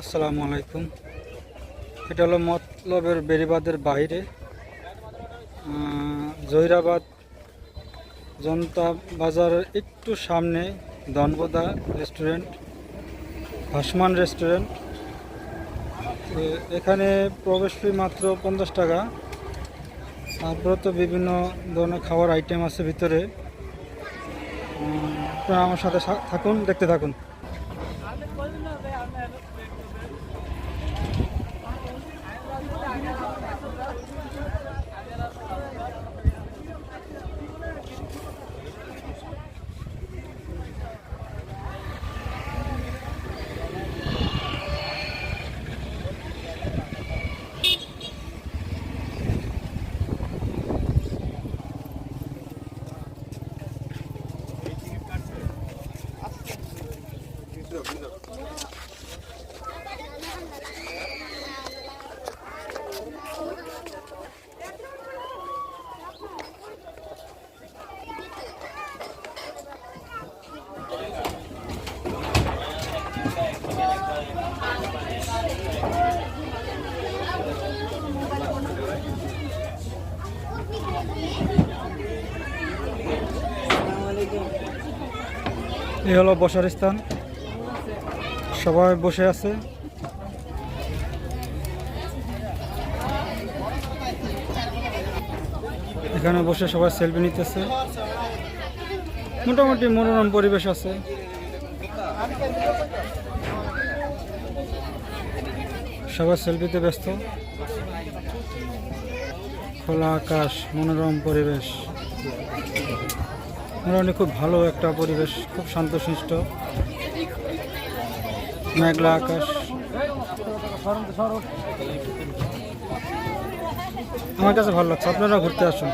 আসসালামু আলাইকুম। এটা হলো মতলবের বেরিবাদের বাইরে। জহিরাবাদ জনতা বাজারের একটু সামনে ধনপদা রেস্টুরেন্ট, ভাসমান রেস্টুরেন্ট। এখানে প্রবেশ ফি মাত্র পঞ্চাশ টাকা। তারপরে তো বিভিন্ন ধরনের খাবার আইটেম আছে ভিতরে। আপনারা আমার সাথে থাকুন, দেখতে থাকুন। এই হলো বসার স্থান সবাই বসে আছে। এখানে বসে সবাই সেলফি নিতেছে। মোটামুটি মনোরম পরিবেশ আছে। সবাই সেলফিতে ব্যস্ত। খোলা আকাশ, মনোরম পরিবেশ। মোটামুটি খুব ভালো একটা পরিবেশ, খুব শান্তশিষ্ট। মেঘলা আকাশ। আমার কাছে ভালো লাগছে। আপনারা ঘুরতে আসুন।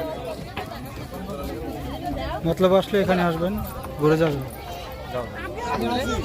মতলব আসলে এখানে আসবেন, ঘুরে যাবেন।